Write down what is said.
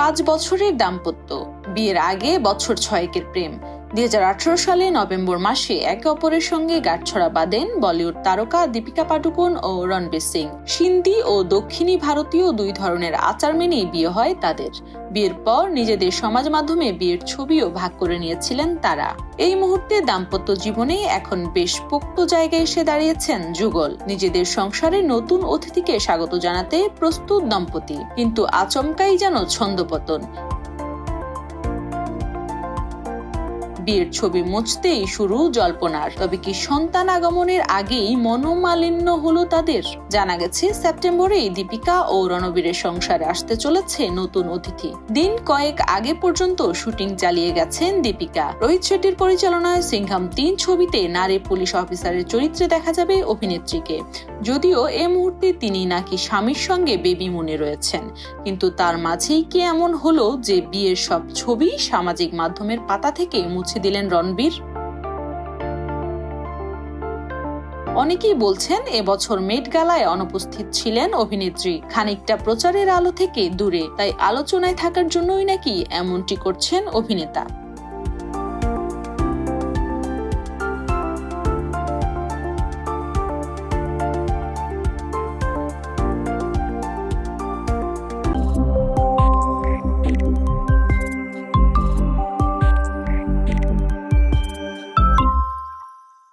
পাঁচ বছরের দাম্পত্য। বিয়ের আগে বছর ছয়েকের প্রেম। দুই হাজার আঠারো সালে নভেম্বর মাসে একে অপরের সঙ্গে গাঁটছড়া বাঁধেন বলিউড তারকা দীপিকা পাডুকোন ও রণবীর সিং। সিন্ধি ও দক্ষিণী ভারতীয় দুই ধরনের আচার মেনেই বিয়ে হয় তাদের। বিয়ের পর নিজেদের সমাজ মাধ্যমে বিয়ের ছবিও ভাগ করে নিয়েছিলেন তারা। এই মুহূর্তে দাম্পত্য জীবনে এখন বেশ পোক্ত জায়গায় এসে দাঁড়িয়েছেন যুগল। নিজেদের সংসারে নতুন অতিথিকে স্বাগত জানাতে প্রস্তুত দম্পতি। কিন্তু আচমকাই যেন ছন্দপতন। বিয়ের ছবি মুছতেই শুরু জল্পনার। তবে কি সন্তান আগমনের আগেই মনোমালিন্য হলো তাদের? জানা গেছে, সেপ্টেম্বরেই দীপিকা ও রণবীরের সংসারে আসতে চলেছে নতুন অতিথি। দিন কয়েক আগে পর্যন্ত শুটিং চালিয়ে গেছেন দীপিকা। রোহিত শেট্টির পরিচালনায় সিংহাম তিন ছবিতে নারী পুলিশ অফিসারের চরিত্রে দেখা যাবে অভিনেত্রীকে। যদিও এ মুহূর্তে তিনি নাকি স্বামীর সঙ্গে বেবি মনে রয়েছেন। কিন্তু তার মাঝেই কি এমন হলো যে বিয়ের সব ছবি সামাজিক মাধ্যমের পাতা থেকে মুছে দিলেন রণবীর। অনেকেই বলছেন, এবছর মেট গালায় অনুপস্থিত ছিলেন অভিনেত্রী। খানিকটা প্রচারের আলো থেকে দূরে, তাই আলোচনায় থাকার জন্যই নাকি এমনটি করছেন অভিনেতা।